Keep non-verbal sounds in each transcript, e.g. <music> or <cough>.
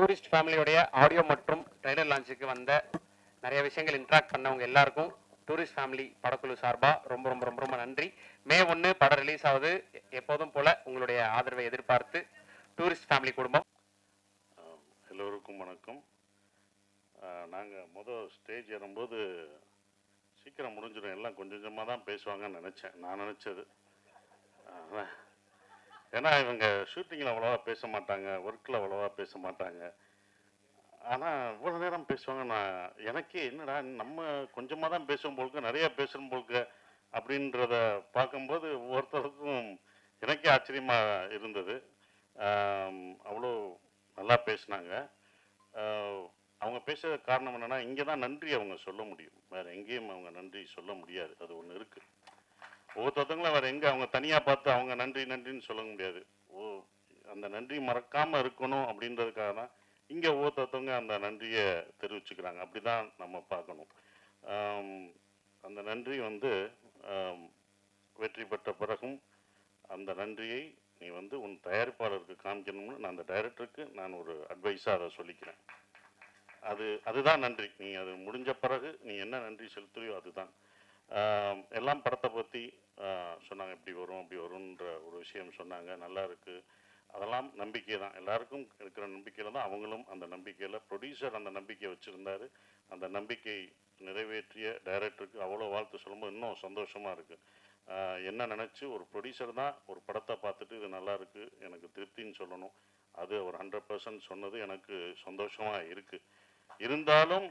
Tourist ஃபேமிலியோடைய audio மற்றும் trailer லான்ச்சுக்கு வந்த நிறைய விஷயங்கள் இன்ட்ராக்ட் பண்ணவங்க எல்லாருக்கும் டூரிஸ்ட் ஃபேமிலி படக்குழு சார்பாக ரொம்ப ரொம்ப ரொம்ப ரொம்ப நன்றி. மே ஒன்று படம் ரிலீஸ் ஆகுது. எப்போதும் போல் உங்களுடைய ஆதரவை எதிர்பார்த்து டூரிஸ்ட் ஃபேமிலி குடும்பம். எல்லோருக்கும் வணக்கம். நாங்கள் முதல் ஸ்டேஜ் ஏறும்போது சீக்கிரம் முடிஞ்சிடும். எல்லாம் கொஞ்சம் கொஞ்சமாக தான் பேசுவாங்கன்னு நினச்சேன். நான் நினச்சது. ஏன்னா இவங்க ஷூட்டிங்கில் அவ்வளோவா பேச மாட்டாங்க ஒர்க்கில் அவ்வளோவா பேச மாட்டாங்க. ஆனால் இவ்வளோ நேரம் பேசுவாங்க நான் எனக்கே என்னடா நம்ம கொஞ்சமாக தான் பேசும் போலுக்கு நிறையா பேசுகிறோம் போலுக்கு அப்படின்றத பார்க்கும்போது ஒவ்வொருத்தருக்கும் எனக்கே ஆச்சரியமாக இருந்தது. அவ்வளோ நல்லா பேசினாங்க. அவங்க பேசுகிற காரணம் என்னென்னா இங்கே தான் நன்றி அவங்க சொல்ல முடியும். வேறு எங்கேயும் அவங்க நன்றி சொல்ல முடியாது. அது ஒன்று இருக்குது ஒவ்வொருத்தவங்களும் அவர் எங்கே? அவங்க தனியாக பார்த்து அவங்க நன்றி நன்றின்னு சொல்ல முடியாது. ஓ அந்த நன்றி மறக்காமல் இருக்கணும் அப்படின்றதுக்காக தான் இங்கே ஒவ்வொருத்தவங்க அந்த நன்றியை தெரிவிச்சுக்கிறாங்க. அப்படிதான் நம்ம பார்க்கணும். அந்த நன்றி வந்து வெற்றி பெற்ற பிறகும் அந்த நன்றியை நீ வந்து உன் தயாரிப்பாளருக்கு காமிக்கணும்னு நான் அந்த டைரக்டருக்கு நான் ஒரு அட்வைஸாக அதை சொல்லிக்கிறேன். அது அதுதான் நன்றி. நீ அது முடிஞ்ச பிறகு நீ என்ன நன்றி செலுத்துறியோ அதுதான். எல்லாம் படத்தை பற்றி சொன்னாங்க. இப்படி வரும் அப்படி வரும்ன்ற ஒரு விஷயம் சொன்னாங்க. நல்லா இருக்கு. அதெல்லாம் நம்பிக்கை தான். எல்லாருக்கும் இருக்கிற நம்பிக்கையில் தான் அவங்களும் அந்த நம்பிக்கையில் ப்ரொடியூசர் அந்த நம்பிக்கையை வச்சுருந்தாரு. அந்த நம்பிக்கை நிறைவேற்றிய டைரக்டருக்கு அவ்வளோ வாழ்த்து சொல்லும்போது இன்னும் சந்தோஷமாக இருக்குது என்ன நினச்சி ஒரு ப்ரொடியூசர் தான் ஒரு படத்தை பார்த்துட்டு இது நல்லா இருக்குது எனக்கு திருப்தின்னு சொல்லணும். அது ஒரு ஹண்ட்ரட் பர்சன்ட் சொன்னது எனக்கு சந்தோஷமாக இருக்குது இருந்தாலும்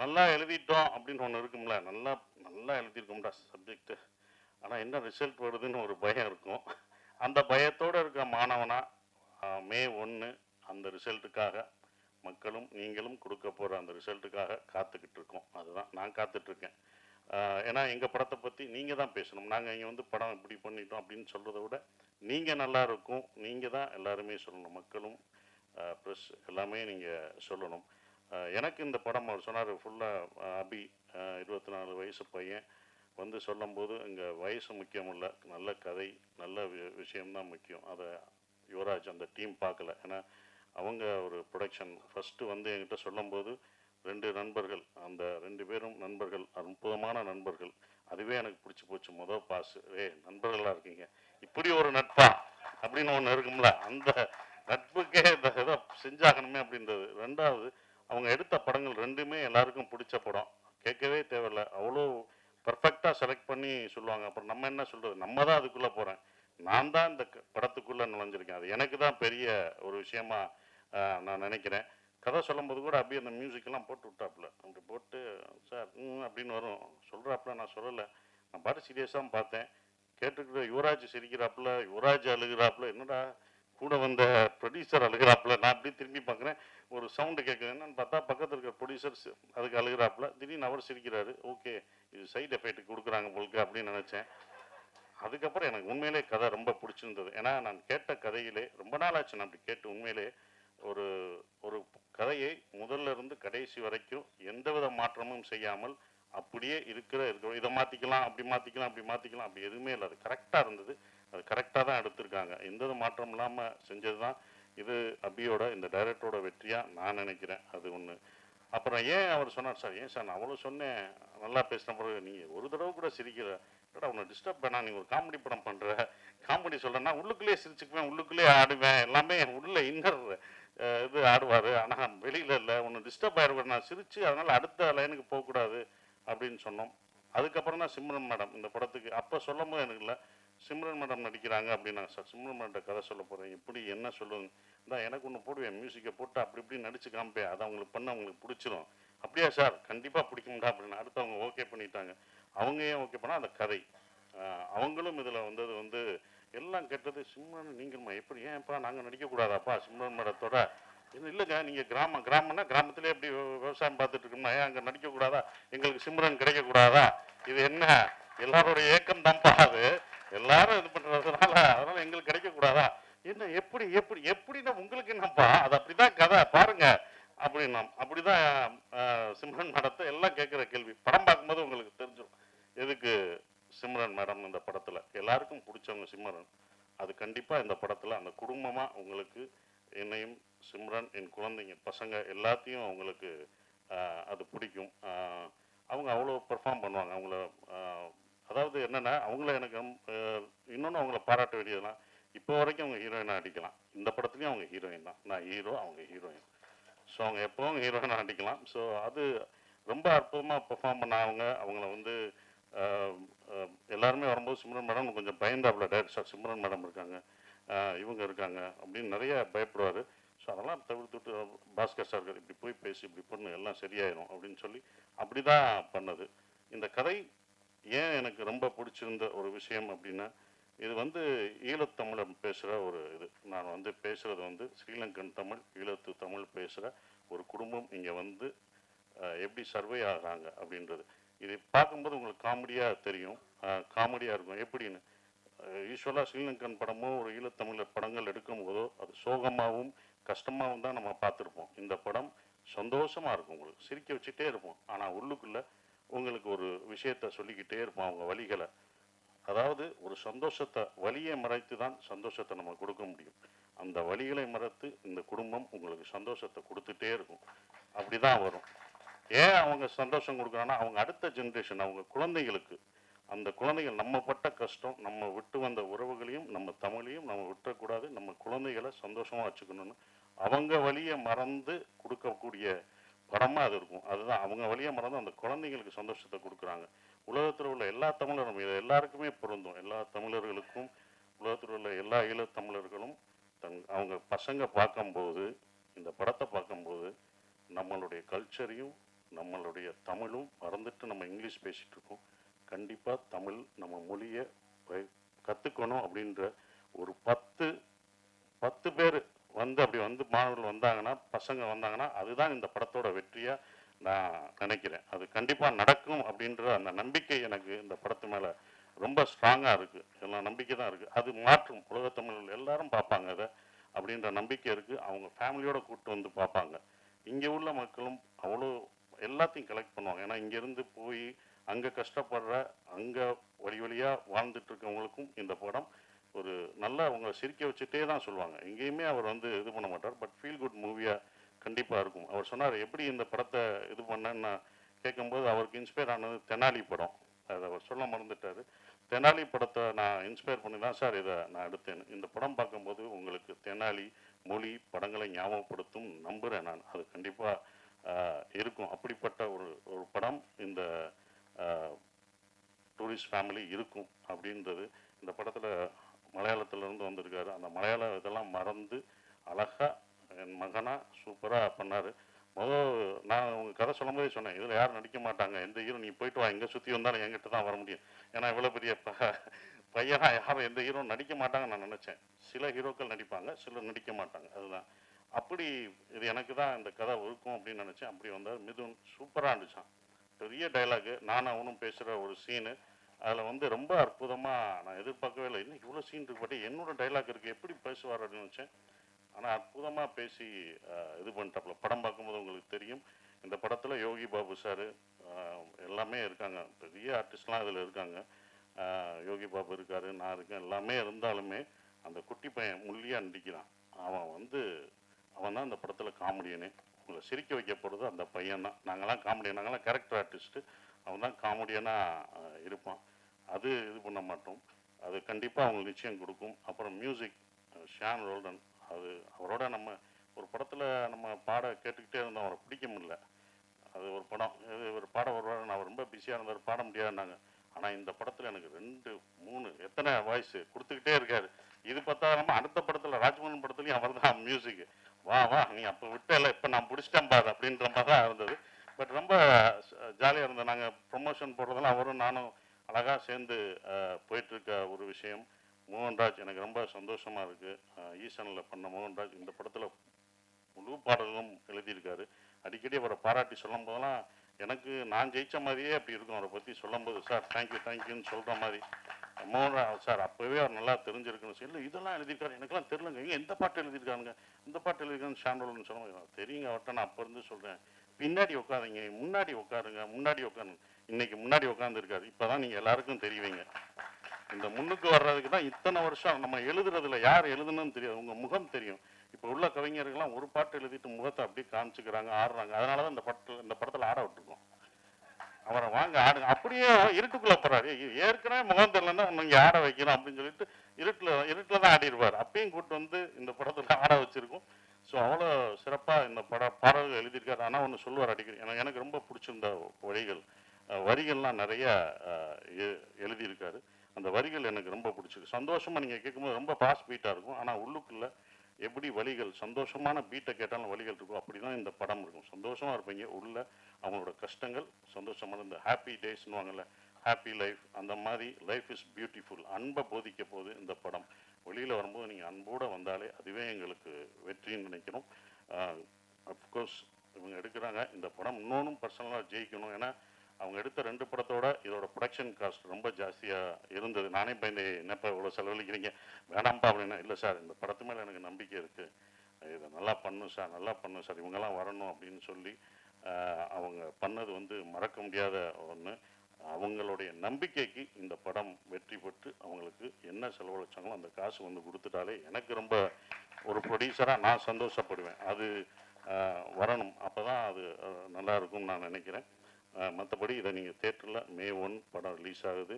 நல்லா எழுதிட்டோம் அப்படின்னு ஒன்று இருக்கும்ல. நல்லா நல்லா எழுதியிருக்கோம்டா சப்ஜெக்ட் ஆனால் என்ன ரிசல்ட் வருதுன்னு ஒரு பயம் இருக்கும். அந்த பயத்தோடு இருக்க மாணவனா மே ஒன்று அந்த ரிசல்ட்டுக்காக மக்களும் நீங்களும் கொடுக்க போகிற அந்த ரிசல்ட்டுக்காக காத்துக்கிட்டு இருக்கோம். அதுதான் நான் காத்துட்ருக்கேன். ஏன்னா எங்கள் படத்தை பற்றி நீங்கள் தான் பேசணும். நாங்கள் இங்கே வந்து படம் இப்படி பண்ணிட்டோம் அப்படின்னு சொல்கிறத விட நீங்கள் நல்லா இருக்கும். நீங்கள் தான் எல்லாருமே சொல்லணும். மக்களும் ப்ரெஸ் எல்லாமே நீங்கள் சொல்லணும். எனக்கு இந்த படம் அவர் சொன்னார் ஃபுல்லாக அபி இருபத்தி நாலு வயசு பையன் வந்து சொல்லும்போது இங்கே வயசு முக்கியம் இல்லை நல்ல கதை நல்ல வி- விஷயம்தான் முக்கியம். அதை யுவராஜ் அந்த டீம் பார்க்கல ஏன்னா அவங்க ஒரு ப்ரொடக்ஷன் ஃபஸ்ட்டு வந்து என்கிட்ட சொல்லும்போது ரெண்டு நண்பர்கள் அந்த ரெண்டு பேரும் நண்பர்கள் அற்புதமான நண்பர்கள். அதுவே எனக்கு பிடிச்சி போச்சு மொதல் பாஸ் ஏ நண்பர்களாக இருக்கீங்க. இப்படி ஒரு நட்பா? அப்படின்னு ஒன்று இருக்கும்ல. அந்த நட்புக்கே இந்த இதை செஞ்சாகணுமே அப்படின்றது. ரெண்டாவது அவங்க எடுத்த படங்கள் ரெண்டுமே எல்லாருக்கும் பிடிச்ச படம். கேட்கவே தேவையில்ல. அவ்வளோ பர்ஃபெக்டாக செலக்ட் பண்ணி சொல்லுவாங்க. அப்புறம் நம்ம என்ன சொல்கிறது நம்ம தான் அதுக்குள்ளே போகிறேன் நான் தான் இந்த படத்துக்குள்ளே நுழைஞ்சிருக்கேன். அது எனக்கு தான் பெரிய ஒரு விஷயமா நான் நினைக்கிறேன். கதை சொல்லும்போது கூட அப்படியே அந்த மியூசிக்கெல்லாம் போட்டு விட்டாப்புல. அப்படி போட்டு சார் ம் அப்படின்னு வரும். சொல்கிறாப்புல நான் சொல்லலை. நான் பாட்டு சீரியஸாக பார்த்தேன். கேட்டுக்கிட்டு யுவராஜ் சிரிக்கிறாப்புல யுவராஜ் அழுகிறாப்புல என்னடா கூட வந்த ப்ரொடியூசர் அழுகிறாப்புல. நான் அப்படி திரும்பி பார்க்குறேன். ஒரு சவுண்டு கேட்குது. என்னன்னு பார்த்தா பக்கத்தில் இருக்கிற ப்ரொடியூசர் அதுக்கு அழுகிறாப்புல. திடீர்னு அவர் சிரிக்கிறாரு. ஓகே இது சைடு எஃபெக்ட் கொடுக்குறாங்க போலுக்கு அப்படின்னு நினச்சேன். அதுக்கப்புறம் எனக்கு உண்மையிலே கதை ரொம்ப பிடிச்சிருந்தது. ஏன்னா நான் கேட்ட கதையிலே ரொம்ப நாள் ஆச்சு நான் அப்படி கேட்டு உண்மையிலே ஒரு ஒரு கதையை முதல்ல இருந்து கடைசி வரைக்கும் எந்தவித மாற்றமும் செய்யாமல் அப்படியே இருக்கிற இருக்கிற இதை மாற்றிக்கலாம் அப்படி மாற்றிக்கலாம் அப்படி மாற்றிக்கலாம் அப்படி எதுவுமே இல்லை. அது கரெக்டாக இருந்தது. அது கரெக்டாக தான் எடுத்திருக்காங்க. எந்த ஒரு மாற்றம் இல்லாமல் செஞ்சது தான் இது அபியோட இந்த டைரக்டரோட வெற்றியாக நான் நினைக்கிறேன். அது ஒன்று அப்புறம் ஏன் அவர் சொன்னார் சார் ஏன் சார் நான் அவ்வளோ சொன்னேன்? நல்லா பேசின பிறகு நீங்கள் ஒரு தடவை கூட சிரிக்கிற ஏடா உன்னை டிஸ்டர்ப் பண்ணா நீ ஒரு காமெடி படம் பண்ணுற காமெடி சொல்கிறேன்னா உள்ளுக்குள்ளேயே சிரிச்சுக்குவேன் உள்ளுக்குள்ளேயே ஆடுவேன். எல்லாமே உள்ள இன்னர் இது ஆடுவார். ஆனால் வெளியில் இல்லை. உன்னை டிஸ்டர்ப் ஆயிடுவேன் நான் சிரித்து அதனால் அடுத்த லைனுக்கு போகக்கூடாது அப்படின்னு சொன்னோம். அதுக்கப்புறம் தான் சிம்ரன் மேடம் இந்த படத்துக்கு. அப்போ சொல்லும் போது எனக்கு இல்லை. சிம்ரன் மேடம் நடிக்கிறாங்க அப்படின்னா சார் சிம்ரன் மேடம் கதை சொல்ல போகிறேன் எப்படி என்ன சொல்லுங்க இந்தா எனக்கு ஒன்று போடுவேன் மியூசிக்கை போட்டு அப்படி இப்படி நடிச்சு காமிப்பேன் அதை அவங்களுக்கு பண்ண அவங்களுக்கு பிடிச்சிரும். அப்படியா சார்? கண்டிப்பாக பிடிக்கும்டா அப்படின்னு அடுத்து அவங்க ஓகே பண்ணிட்டாங்க. அவங்க ஏன் ஓகே பண்ணால் அந்த கதை. அவங்களும் இதில் வந்தது வந்து எல்லாம் கெட்டது சிம்ரன் நீங்கள்மா எப்படி? ஏன்ப்பா நாங்கள் நடிக்கக்கூடாதாப்பா சிம்ரன் மேடத்தோட? இது இல்லைங்க நீங்கள் கிராமம் கிராமம்னா கிராமத்திலே எப்படி விவசாயம் பார்த்துட்டு இருக்கோம்னா ஏன் அங்கே நடிக்கக்கூடாதா? எங்களுக்கு சிம்ரன் கிடைக்கக்கூடாதா? இது என்ன? எல்லாரோட ஏக்கம் தான்ப்பா அது. எல்லாரும் இது பண்றதுனால அதனால எங்களுக்கு கிடைக்கக்கூடாதா? என்ன எப்படி எப்படி எப்படின்னா உங்களுக்கு என்னப்பா? அது அப்படிதான் கதை. பாருங்க. அப்படின்னா அப்படிதான் சிம்ரன் மேடத்தை எல்லாம் கேட்குற கேள்வி. படம் பார்க்கும்போது உங்களுக்கு தெரிஞ்சிடும் எதுக்கு சிம்ரன் மேடம் இந்த படத்தில்? எல்லாருக்கும் பிடிச்சவங்க சிம்ரன். அது கண்டிப்பாக இந்த படத்தில் அந்த குடும்பமாக உங்களுக்கு என்னையும் சிம்ரன் என் குழந்தைங்க பசங்க எல்லாத்தையும் அவங்களுக்கு அது பிடிக்கும். அவங்க அவ்வளோ பெர்ஃபார்ம் பண்ணுவாங்க. அவங்கள அதாவது என்னென்னா அவங்கள எனக்கு இன்னொன்று அவங்கள பாராட்ட வேண்டியதுனா இப்போ வரைக்கும் அவங்க ஹீரோயினாக அடிக்கலாம் இந்த படத்துலையும் அவங்க ஹீரோயின் தான். நான் ஹீரோ அவங்க ஹீரோயின் ஸோ அவங்க எப்போவும் ஹீரோயினாக அடிக்கலாம் ஸோ அது ரொம்ப அற்புதமாக பெர்ஃபார்ம் பண்ணாங்க அவங்கள வந்து எல்லாருமே வரும்போது சிம்ரன் மேடம் கொஞ்சம் பயந்தாப்புல டேரக்டர் சிம்ரன் மேடம் இருக்காங்க. இவங்க இருக்காங்க. அப்படின்னு நிறைய பயப்படுவார். ஸோ அதெல்லாம் தவிர்த்துட்டு பாஸ்கர் சார் இப்படி போய் பேசி இப்படி பண்ணு எல்லாம் சரியாயிரும். அப்படின்னு சொல்லி அப்படி தான் பண்ணது. இந்த கதை ஏன் எனக்கு ரொம்ப பிடிச்சிருந்த ஒரு விஷயம் அப்படின்னா இது வந்து ஈழத்தமிழம் பேசுகிற ஒரு இது. நான் வந்து பேசுகிறது வந்து ஸ்ரீலங்கன் தமிழ் ஈழத்து தமிழ் பேசுகிற ஒரு குடும்பம் இங்கே வந்து எப்படி சர்வே ஆகுறாங்க அப்படின்றது. இது பார்க்கும்போது உங்களுக்கு காமெடியாக தெரியும். காமெடியாக இருக்கும். எப்படின்னு? யூஸ்வலாக ஸ்ரீலங்கன் படமோ ஒரு ஈழத்தமிழர் படங்கள் எடுக்கும் போதோ அது சோகமாகவும் கஷ்டமாகவும் தான் நம்ம பார்த்துருப்போம். இந்த படம் சந்தோஷமாக இருக்கும் உங்களுக்கு. சிரிக்க வச்சுட்டே இருப்போம். ஆனால் உள்ளுக்குள்ளே உங்களுக்கு ஒரு விஷயத்த சொல்லிக்கிட்டே இருப்போம் அவங்க வழிகளை. அதாவது ஒரு சந்தோஷத்தை வழியை மறைத்து தான் சந்தோஷத்தை நம்ம கொடுக்க முடியும். அந்த வழிகளை மறைத்து இந்த குடும்பம் உங்களுக்கு சந்தோஷத்தை கொடுத்துட்டே இருக்கும். அப்படி தான் வரும். ஏன் அவங்க சந்தோஷம் கொடுக்குறாங்கன்னா அவங்க அடுத்த ஜென்ரேஷன் அவங்க குழந்தைகளுக்கு அந்த குழந்தைகள் நம்ம பட்ட கஷ்டம் நம்ம விட்டு வந்த உறவுகளையும் நம்ம தமிழையும் நம்ம விட்டுறக்கூடாது நம்ம குழந்தைகளை சந்தோஷமாக வச்சுக்கணும்னு அவங்க வழியை மறந்து கொடுக்கக்கூடிய படமாக அது இருக்கும். அதுதான். அவங்க வழியாக மறந்து அந்த குழந்தைங்களுக்கு சந்தோஷத்தை கொடுக்குறாங்க. உலகத்தில் உள்ள எல்லா தமிழரும் இது எல்லாருக்குமே பொருந்தும். எல்லா தமிழர்களுக்கும் உலகத்தில் உள்ள எல்லா ஈழத்தமிழர்களும் தமிழர்களும் அவங்க பசங்க பார்க்கும்போது இந்த படத்தை பார்க்கும்போது நம்மளுடைய கல்ச்சரையும் நம்மளுடைய தமிழும் மறந்துட்டு நம்ம இங்கிலீஷ் பேசிகிட்டு இருக்கோம். கண்டிப்பாக தமிழ் நம்ம மொழியை கற்றுக்கணும் அப்படின்ற ஒரு பத்து பத்து பேர் வந்து அப்படி வந்து மாணவர்கள் வந்தாங்கன்னா பசங்க வந்தாங்கன்னா அதுதான் இந்த படத்தோட வெற்றியாக நான் நினைக்கிறேன். அது கண்டிப்பாக நடக்கும் அப்படின்ற அந்த நம்பிக்கை எனக்கு இந்த படத்து மேலே ரொம்ப ஸ்ட்ராங்காக இருக்குது எல்லாம் நம்பிக்கை தான் இருக்குது அது மாற்றும். உலகத்தமிழ் எல்லாரும் பார்ப்பாங்க அதை. அப்படின்ற நம்பிக்கை இருக்குது அவங்க ஃபேமிலியோட கூப்பிட்டு வந்து பார்ப்பாங்க. இங்கே உள்ள மக்களும் அவ்வளோ எல்லாத்தையும் கலெக்ட் பண்ணுவாங்க. ஏன்னா இங்கேருந்து போய் அங்கே கஷ்டப்படுற அங்கே வழி வழியாக வாழ்ந்துட்டு இருக்கவங்களுக்கும் இந்த படம் ஒரு நல்லா அவங்க சிரிக்க வச்சுட்டே தான் சொல்லுவாங்க. எங்கேயுமே அவர் வந்து இது பண்ண மாட்டார். பட் ஃபீல் குட் மூவியாக கண்டிப்பாக இருக்கும். அவர் சொன்னார் எப்படி இந்த படத்தை இது பண்ணேன்னு? நான் கேட்கும்போது அவருக்கு இன்ஸ்பயர் ஆனது தெனாலி படம். அதை அவர் சொல்ல மறந்துட்டார். தெனாலி படத்தை நான் இன்ஸ்பயர் பண்ணி தான் சார் இதை நான் எடுத்தேன். இந்த படம் பார்க்கும்போது உங்களுக்கு தெனாலி மொழி படங்களை ஞாபகப்படுத்தும் நம்புகிறேன் நான். அது கண்டிப்பாக இருக்கும். அப்படிப்பட்ட ஒரு ஒரு படம் இந்த டூரிஸ்ட் ஃபேமிலி இருக்கும் அப்படின்றது. இந்த படத்தில் மலையாளத்துலேருந்து வந்திருக்காரு. அந்த மலையாள இதெல்லாம் மறந்து அழகாக என் மகனா சூப்பராக பண்ணார். முதல் நான் உங்க கதை சொல்லும்போதே சொன்னேன் இதில் யாரும் நடிக்க மாட்டாங்க. எந்த ஹீரோ நீ போயிட்டு வா. எங்கே சுற்றி வந்தாலும் என்கிட்ட தான் வர முடியும். ஏன்னா இவ்வளோ பெரிய ப பையனா யாரும் எந்த ஹீரோ நடிக்க மாட்டாங்கன்னு நான் நினச்சேன். சில ஹீரோக்கள் நடிப்பாங்க சிலர் நடிக்க மாட்டாங்க. அதுதான். அப்படி இது எனக்கு தான் இந்த கதை ஒழுக்கும் அப்படின்னு நினச்சேன். அப்படி வந்தார் மிதுன். சூப்பராக இருந்துச்சான் பெரிய டைலாகு நானும் அவனும் பேசுகிற ஒரு சீனு அதில் வந்து ரொம்ப அற்புதமாக நான் எதிர்பார்க்கவே இல்லை. இன்னும் இவ்வளோ சீன் இருக்கு பட்டு என்னோட டைலாக் இருக்குது எப்படி பேசுவார் அப்படின்னு நினச்சேன். ஆனால் அற்புதமாக பேசி இது பண்ணிட்டாப்புல. படம் பார்க்கும்போது உங்களுக்கு தெரியும். இந்த படத்தில் யோகி பாபு சார் எல்லாமே இருக்காங்க. பெரிய ஆர்டிஸ்ட்லாம் இதில் இருக்காங்க. யோகி பாபு இருக்கார் நான் இருக்கேன். எல்லாமே இருந்தாலுமே அந்த குட்டி பையன் முள்ளியாக நடிக்கிறான் அவன் வந்து அவன் தான் அந்த படத்தில் காமெடியனே உங்களை சிரிக்க வைக்க போகிறது அந்த பையன் தான். நாங்களாம் காமெடியன் நாங்களாம் கேரக்டர் ஆர்டிஸ்ட்டு அவன் தான் காமெடியனாக இருப்பான். அது இது பண்ண மாட்டோம். அது கண்டிப்பாக அவங்களுக்கு நிச்சயம் கொடுக்கும். அப்புறம் மியூசிக் ஷான் ரோல்டன். அது அவரோட நம்ம ஒரு படத்தில் நம்ம பாட கேட்டுக்கிட்டே இருந்தோம் அவரை பிடிக்க முடியல. அது ஒரு படம் இது ஒரு பாட வருவார். நான் ரொம்ப பிஸியாக இருந்தார். பாட முடியாதுன்னாங்க. ஆனால் இந்த படத்தில் எனக்கு ரெண்டு மூணு எத்தனை வாய்ஸ் கொடுத்துக்கிட்டே இருக்காரு. இது பார்த்தா நம்ம அடுத்த படத்தில் ராஜ்மோகன் படத்துலையும் அவர் தான் மியூசிக் வா வா நீ அப்போ விட்டல இப்போ நான் பிடிச்சிட்டேன் பாரு அப்படின்ற மாதிரி தான் இருந்தது. பட் ரொம்ப ஜாலியாக இருந்தோம் நாங்கள் ப்ரொமோஷன் போடுறதெல்லாம் அவரும் நானும் அழகாக சேர்ந்து போயிட்டுருக்க ஒரு விஷயம். மோகன்ராஜ் எனக்கு ரொம்ப சந்தோஷமாக இருக்குது ஈசனில் பண்ண மோகன்ராஜ் இந்த படத்தில் முழு பாடல்களும் எழுதியிருக்காரு. அடிக்கடி அவரை பாராட்டி சொல்லும் போதெல்லாம் எனக்கு நான் ஜெயிச்ச மாதிரியே அப்படி இருக்கும். அவரை பற்றி சொல்லும்போது சார் தேங்க்யூ தேங்க்யூன்னு சொல்கிற மாதிரி. மோகன்ராஜ் சார் அப்போவே அவர் நல்லா தெரிஞ்சிருக்குன்னு சொல்லி இதெல்லாம் எழுதியிருக்காரு. எனக்கெல்லாம் தெரிலங்க ஏங்க எந்த பாட்டு எழுதியிருக்காருங்க இந்த பாட்டு எழுதியிருக்கான்னு ஷாண்டோல்னு சொல்லுவாங்க தெரியுங்க அவர்கிட்ட நான் அப்போ இருந்து சொல்கிறேன் பின்னாடி உட்காருங்க முன்னாடி உட்காருங்க முன்னாடி உட்காருங்க. இன்னைக்கு முன்னாடி உட்காந்துருக்காரு இப்போ தான் நீங்கள் எல்லாருக்கும் தெரிவிங்க. இந்த முன்னுக்கு வர்றதுக்கு தான் இத்தனை வருஷம் நம்ம எழுதுறதுல யார் எழுதுனு தெரியாது. உங்கள் முகம் தெரியும். இப்போ உள்ள கவிஞர்கள்லாம் ஒரு பாட்டு எழுதிட்டு முகத்தை அப்படியே காமிச்சுக்கிறாங்க ஆடுறாங்க. அதனால தான் இந்த படத்தில் இந்த படத்தில் ஆட விட்டுருக்கோம். அவரை வாங்க ஆடுங்க அப்படியே இருட்டுக்குள்ள போகிறாரு ஏற்கனவே முகம் தெரியலன்னா நீங்க ஆட வைக்கணும் அப்படின்னு சொல்லிட்டு இருட்டுல இருட்டில் தான் ஆடிடுவார் அப்பயும் கூட்டு வந்து இந்த படத்துல ஆட வச்சுருக்கோம். ஸோ அவ்வளோ சிறப்பாக இந்த பட பாடல்கள் எழுதியிருக்காரு. ஆனால் ஒன்று சொல்லுவார் அடிக்கடி. எனக்கு எனக்கு ரொம்ப பிடிச்சிருந்த வரிகள் வரிகள்லாம் நிறையா எ- எழுதியிருக்காரு. அந்த வரிகள் எனக்கு ரொம்ப பிடிச்சிருக்கு. சந்தோஷமாக நீங்கள் கேட்கும்போது ரொம்ப ஃபாஸ்ட் பீட்டாக இருக்கும். ஆனால் உள்ளுக்குள்ள எப்படி வழிகள் சந்தோஷமான பீட்டை கேட்டாலும் வழிகள் இருக்கும் அப்படி தான் இந்த படம் இருக்கும். சந்தோஷமாக இருப்பீங்க. உள்ள அவங்களோட கஷ்டங்கள் சந்தோஷமான இந்த ஹாப்பி டேஸ்னுவாங்கல்ல ஹாப்பி லைஃப் அந்த மாதிரி லைஃப் இஸ் பியூட்டிஃபுல் அன்பை போதிக்க போகுது இந்த படம். வெளியில் வரும்போது நீங்கள் அன்போடு வந்தாலே அதுவே எங்களுக்கு வெற்றின்னு நினைக்கிறோம் அஃப்கோர்ஸ் இவங்க எடுக்கிறாங்க. இந்த படம் இன்னொன்றும் பர்சனலாக ஜெயிக்கணும். ஏன்னா அவங்க எடுத்த ரெண்டு படத்தோட இதோட ப்ரொடக்ஷன் காஸ்ட் ரொம்ப ஜாஸ்தியாக இருந்தது. நானே பயந்து என்னப்பா இவ்வளோ செலவழிக்கிறீங்க? வேணாம்ப்பா அப்படின்னா. இல்லை சார் இந்த படத்து மேலே எனக்கு நம்பிக்கை இருக்குது இதை நல்லா பண்ணும் சார் நல்லா பண்ணும் சார். இவங்கெல்லாம் வரணும் அப்படின்னு சொல்லி அவங்க பண்ணது வந்து மறக்க முடியாத ஒன்று அவங்களுடைய நம்பிக்கைக்கு இந்த படம் வெற்றி பெற்று அவங்களுக்கு என்ன செலவழிச்சாங்களோ அந்த காசு வந்து கொடுத்துட்டாலே எனக்கு ரொம்ப ஒரு ப்ரொடியூசராக நான் சந்தோஷப்படுவேன். அது வரணும். அப்போ தான் அது நல்லா இருக்கும்னு நான் நினைக்கிறேன். மற்றபடி இதை நீங்கள் தேட்டரில் மே ஒன் படம் ரிலீஸ் ஆகுது.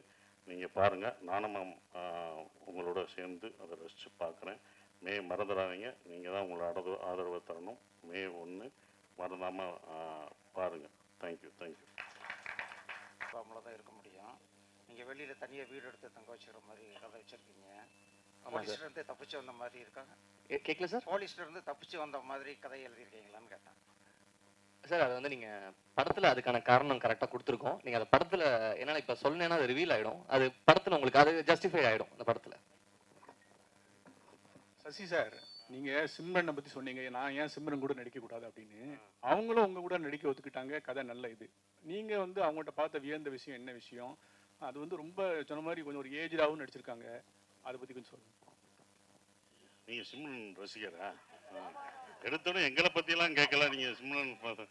நீங்கள் பாருங்கள் நானும் உங்களோட சேர்ந்து அதை ரசித்து பார்க்குறேன். மே மறந்துடாதீங்க. நீங்கள் தான் உங்களோட ஆதரவு ஆதரவை தரணும். மே ஒன்று மறந்தாமல் பாருங்கள் தேங்க்யூ தேங்க்யூ ஃபார்மில் தான் இருக்க முடியும். நீங்கள் வெளியில் தனியாக வீடு எடுத்து தங்க வச்சுக்கிற மாதிரி கதை வச்சுருக்கீங்க. போலீஸ்லேருந்து தப்பிச்சு வந்த மாதிரி இருக்காங்க கேட்கல சார்? போலீஸ்லேருந்து தப்பிச்சு வந்த மாதிரி கதை எழுதியிருக்கீங்களான்னு கேட்டேன். சார் அது வந்து நீங்க படத்துல அதுக்கான காரணம் கரெக்டா கொடுத்துருக்கோம். நீங்க அந்த படத்துல என்னால இப்ப சொன்னேன்னா அது ரிவீல் ஆயிடும். அது படத்துல உங்களுக்கு அது ஜஸ்டிஃபை ஆயிடும் அந்த படத்துல. சசி சார் நீங்க சிம்ரனை பத்தி சொன்னீங்க. நான் ஏன் சிம்ரன் கூட நடிக்க கூடாது அப்படின்னு. அவங்களும் உங்க கூட நடிக்க ஒத்துக்கிட்டாங்க. கதை நல்ல இது. நீங்க வந்து அவங்கள்ட்ட பார்த்த வியந்த விஷயம் என்ன விஷயம்? அது வந்து ரொம்ப சொன்ன மாதிரி கொஞ்சம் ஒரு ஏஜ்டாகவும் நடிச்சிருக்காங்க. அதை பத்தி கொஞ்சம் சொல்லுங்க. நீங்கள் சிம்ரன் ரசிகரா? ஆ. எடுத்தோடனே எங்களை பற்றிலாம் கேட்கல. நீங்கள் சிம்ரன் பா-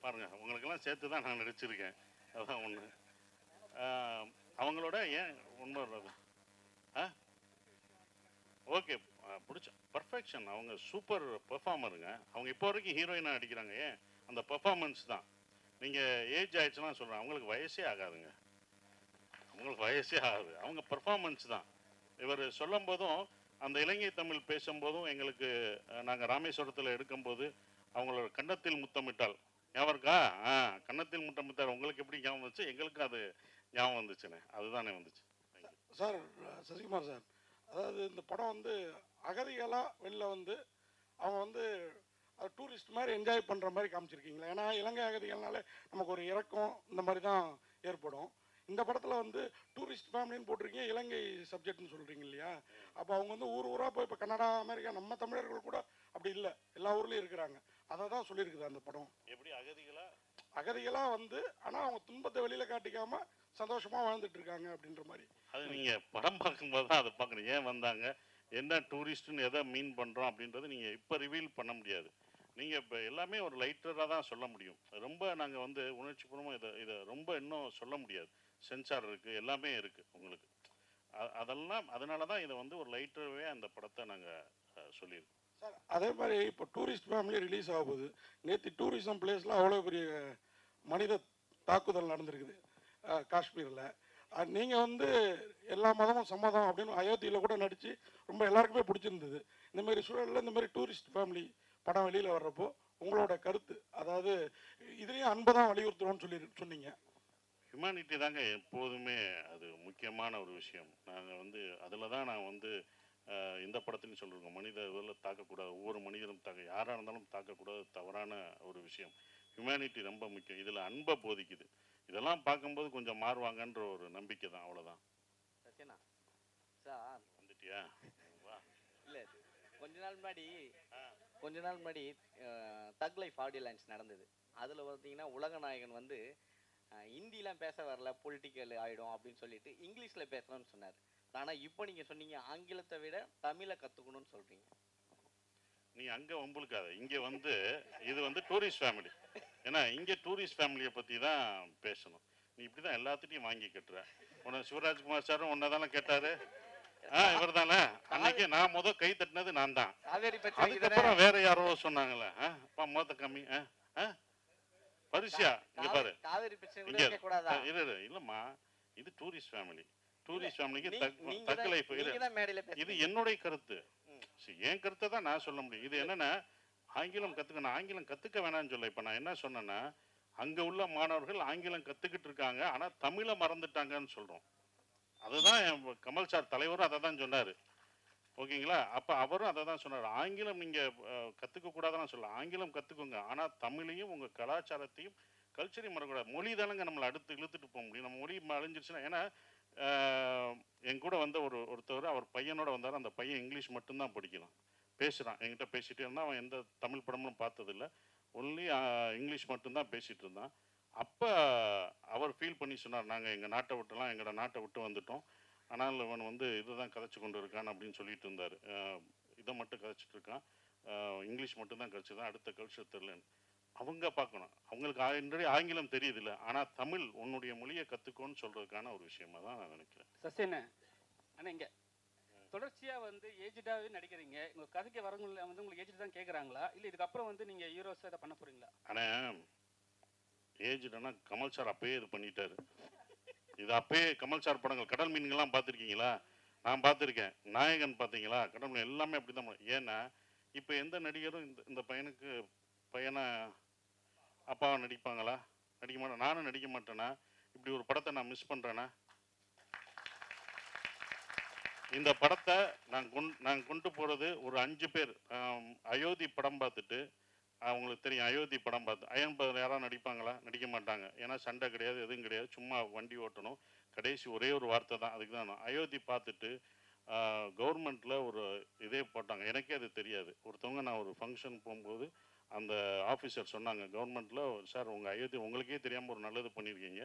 பாருங்க உங்களுக்கெல்லாம் சேர்த்து தான் நான் நடிச்சிருக்கேன். அதான் ஒன்று அவங்களோட ஏன் உண்மை ஆ? ஓகே பிடிச்ச பர்ஃபெக்ஷன் அவங்க சூப்பர் பெர்ஃபார்மருங்க அவங்க இப்போ வரைக்கும் ஹீரோயினாக அடிக்கிறாங்க ஏன்? அந்த பெர்ஃபார்மன்ஸ் தான். நீங்கள் ஏஜ் ஆயிடுச்சுன்னா சொல்கிறேன் அவங்களுக்கு வயசே ஆகாதுங்க. அவங்களுக்கு வயசே ஆகாது. அவங்க பெர்ஃபார்மன்ஸ் தான். இவர் சொல்லும் போதும் அந்த இலங்கை தமிழ் பேசும்போதும் எங்களுக்கு நாங்கள் ராமேஸ்வரத்தில் எடுக்கும்போது அவங்களோட கன்னத்தில் முத்தமிட்டால். ஞாபகம் இருக்கா? ஆ கன்னத்தில் முத்தமிட்டால் உங்களுக்கு எப்படி ஞாபகம் வந்துச்சு? எங்களுக்கு அது ஞாபகம் வந்துச்சுண்ணே. அதுதானே வந்துச்சு. Sir Sasikumar sir. அதாவது இந்த படம் வந்து அகதிகளாக வெளில வந்து அவங்க வந்து அது டூரிஸ்ட் மாதிரி என்ஜாய் பண்ணுற மாதிரி காமிச்சிருக்கீங்களா. ஏன்னா இலங்கை அகதிகள்னாலே நமக்கு ஒரு இறக்கம் இந்த மாதிரி தான் ஏற்படும். இந்த படத்தில் வந்து டூரிஸ்ட் ஃபேமிலின்னு போட்டிருக்கீங்க இலங்கை சப்ஜெக்ட்னு சொல்கிறீங்க இல்லையா? அப்போ அவங்க வந்து ஊர் ஊராக போய் இப்போ கனடா அமெரிக்கா நம்ம தமிழர்கள் கூட அப்படி இல்லை. எல்லா ஊர்லேயும் இருக்கிறாங்க. அதை தான் சொல்லியிருக்குது அந்த படம். எப்படி அகதிகளா? அகதிகளாக வந்து ஆனால் அவங்க துன்பத்தை வெளியில் காட்டிக்காம சந்தோஷமாக வாழ்ந்துட்டு இருக்காங்க அப்படின்ற மாதிரி. அது நீங்கள் படம் பார்க்கும்போது தான் அதை பார்க்கணும். ஏன் வந்தாங்க? என்ன டூரிஸ்ட்டுன்னு எதை மீன் பண்ணுறோம் அப்படின்றத நீங்கள் இப்போ ரிவீல் பண்ண முடியாது. நீங்கள் இப்போ எல்லாமே ஒரு லைட்டராக தான் சொல்ல முடியும். ரொம்ப நாங்கள் வந்து உணர்ச்சிபூர்வமாக இதை இதை ரொம்ப இன்னும் சொல்ல முடியாது. சென்சார் இருக்குது எல்லாமே இருக்குது உங்களுக்கு. அதெல்லாம் அதனால தான் இதை வந்து ஒரு லைட்டராகவே அந்த படத்தை நாங்கள் சொல்லியிருக்கோம். சார் அதே மாதிரி இப்போ டூரிஸ்ட் ஃபேமிலி ரிலீஸ் ஆக போகுது. நேற்று டூரிசம் பிளேஸ்லாம் அவ்வளோ பெரிய மனித தாக்குதல் நடந்திருக்குது காஷ்மீரில். நீங்கள் வந்து எல்லா மதமும் சம்மதம் அப்படின்னு அயோத்தியில் கூட நடித்து ரொம்ப எல்லாருக்குமே பிடிச்சிருந்தது. இந்தமாரி சூழலில் இந்த மாதிரி டூரிஸ்ட் ஃபேமிலி படம் வெளியில் வர்றப்போ உங்களோட கருத்து அதாவது இதுலேயும் அன்பை தான் வலியுறுத்துறோம்னு சொல்லி சொன்னீங்க. ஹியூமனிட்டி தாங்க எப்போதுமே அது முக்கியமான ஒரு விஷயம். நாங்கள் வந்து அதில் தான் நான் வந்து இந்த படத்துலையும் சொல்லியிருக்கோம் மனித இதில் தாக்கக்கூடாது ஒவ்வொரு மனிதனும் தாக்க யாராக இருந்தாலும் தாக்கக்கூடாது தவறான ஒரு விஷயம். ஹியூமனிட்டி ரொம்ப முக்கியம். இதில் அன்பை போதிக்குது. இதெல்லாம் பார்க்கும்போது கொஞ்சம் மாறுவாங்கன்ற ஒரு நம்பிக்கை தான் அவ்வளோதான் வந்துட்டியா? இல்ல கொஞ்ச நாள் முன்னாடி கொஞ்ச நாள் முன்னாடி தக் லைஃப் ஆடியோ லான்ச் நடந்தது. அதில் பார்த்தீங்கன்னா உலகநாயகன் வந்து ஹிந்திலாம் பேச வரல பொலிட்டிக்கல் ஆகிடும் அப்படின்னு சொல்லிட்டு இங்கிலீஷில் பேசணும்னு சொன்னார். ஆனால் இப்போ நீங்கள் சொன்னீங்க ஆங்கிலத்தை விட தமிழை கற்றுக்கணும்னு சொல்கிறீங்க நீ அங்கே உங்களுக்காத இங்கே வந்து இது வந்து டூரிஸ்ட் ஃபேமிலி ஏன்னா இங்கே டூரிஸ்ட் ஃபேமிலியை பற்றி தான் பேசணும். நீ இப்படி தான் எல்லாத்துட்டையும் வாங்கி கட்டுற. உன்னை சிவராஜ்குமார் சாரும் உன்னை தானே கேட்டார் ஆ இவர் தானே அன்னைக்கு நான் முத கை தட்டினது நான் தான் அதுக்கப்புறம் வேற யாரோ சொன்னாங்களே மொத்த கம்மி? பரிசியா? இங்க பாரு. இரு. இல்லம்மா இது டூரிஸ்ட் ஃபேமிலி டூரிஸ்ட் ஃபேமிலிக்கு தக்க லைஃப் இது என்னுடைய கருத்து. என் கருத்தை தான் நான் சொல்ல முடியும். இது என்னன்னா ஆங்கிலம் கத்துக்கணும் ஆங்கிலம் கத்துக்க வேணாம்னு சொல்ல இப்ப நான் என்ன சொன்னேன்னா அங்க உள்ள மாணவர்கள் ஆங்கிலம் கத்துக்கிட்டு இருக்காங்க ஆனா தமிழை மறந்துட்டாங்கன்னு சொல்றோம். அதுதான் கமல் சார் தலைவரும் அதை தான் சொன்னாரு. ஓகேங்களா? அப்போ அவரும் அதை தான் சொன்னார். ஆங்கிலம் நீங்கள் கற்றுக்கக்கூடாதுன்னு கத்துக்க கூடாதுன்னு ஆங்கிலம் கற்றுக்கோங்க ஆனால் தமிழையும் உங்கள் கலாச்சாரத்தையும் கல்ச்சரையும் மறக்கூடாது மொழி தானங்க நம்மளை அடுத்து இழுத்துட்டு போக முடியும். நம்ம மொழி அழிஞ்சிருச்சுன்னா ஏன்னா என் கூட வந்த ஒரு ஒருத்தவர் அவர் பையனோட வந்தார். அந்த பையன் இங்கிலீஷ் மட்டும்தான் படிக்கலாம் பேசுகிறான் என்கிட்ட பேசிகிட்டே இருந்தால் அவன் எந்த தமிழ் படமும் பார்த்ததில்ல. ஒன்லி இங்கிலீஷ் மட்டும்தான் பேசிகிட்டு இருந்தான். அப்போ அவர் ஃபீல் பண்ணி சொன்னார். நாங்கள் எங்கள் நாட்டை விட்டுலாம் எங்களோட நாட்டை விட்டு வந்துட்டோம். ஆனால் இவன் வந்து இதுதான் கதைச்சு கொண்டு இருக்கான் அப்படின்னு சொல்லிட்டு இருந்தார். இதை மட்டும் கதைச்சிட்டு இருக்கான் இங்கிலீஷ் மட்டும்தான் கழிச்சுதான் அடுத்த கல்ச்சர் தெரிலன்னு அவங்க பார்க்கணும். அவங்களுக்கு ஆல்ரெடி ஆங்கிலம் தெரியுதுல்ல. ஆனால் தமிழ் உன்னுடைய மொழியை கற்றுக்கோன்னு சொல்கிறதுக்கான ஒரு விஷயமா தான் நான் நினைக்கிறேன். சஸ்டேன ஆனால் இங்கே. தொடர்ச்சியாக வந்து ஏஜ்டாகவே நடிக்கிறீங்க. உங்கள் கதைக்கு வரவங்கள வந்து உங்களுக்கு ஏஜ் தான் கேட்குறாங்களா இல்லை இதுக்கப்புறம் வந்து நீங்கள் ஹீரோஸாக இதை பண்ண போகிறீங்களா ஆனால் ஏஜ்டுனா கமல் சார் அப்பயே இது பண்ணிட்டாரு. இது அப்பயே கமல் சார் படங்கள் கடல் மீன்கள்லாம் பார்த்துருக்கீங்களா? நான் பார்த்துருக்கேன். நாயகன் பார்த்தீங்களா? கடல் மீன் எல்லாமே அப்படி தான் ஏன்னா இப்போ எந்த நடிகரும் இந்த இந்த பையனுக்கு பையனை அப்பாவை நடிப்பாங்களா? நடிக்க மாட்டேன் நானும் நடிக்க மாட்டேனா? இப்படி ஒரு படத்தை நான் மிஸ் பண்ணுறேன்னா இந்த படத்தை நான் கொண் நான் கொண்டு போகிறது ஒரு அஞ்சு பேர். அயோத்தி படம் பார்த்துட்டு அவங்களுக்கு தெரியும். அயோத்தி படம் பார்த்து அயன் பதர் யாராவது நடிப்பாங்களா? நடிக்க மாட்டாங்க. ஏன்னா சண்டை கிடையாது எதுவும் கிடையாது. சும்மா வண்டி ஓட்டணும். கடைசி ஒரே ஒரு வார்த்தை தான். அதுக்கு தான் அயோத்தி பார்த்துட்டு கவர்மெண்ட்டில் ஒரு இதே போட்டாங்க. எனக்கே அது தெரியாது. ஒருத்தவங்க நான் ஒரு ஃபங்க்ஷன் போகும்போது அந்த ஆஃபீஸர் சொன்னாங்க கவர்மெண்ட்டில் சார் உங்கள் அயோத்தி உங்களுக்கே தெரியாமல் ஒரு நல்லது பண்ணியிருக்கீங்க.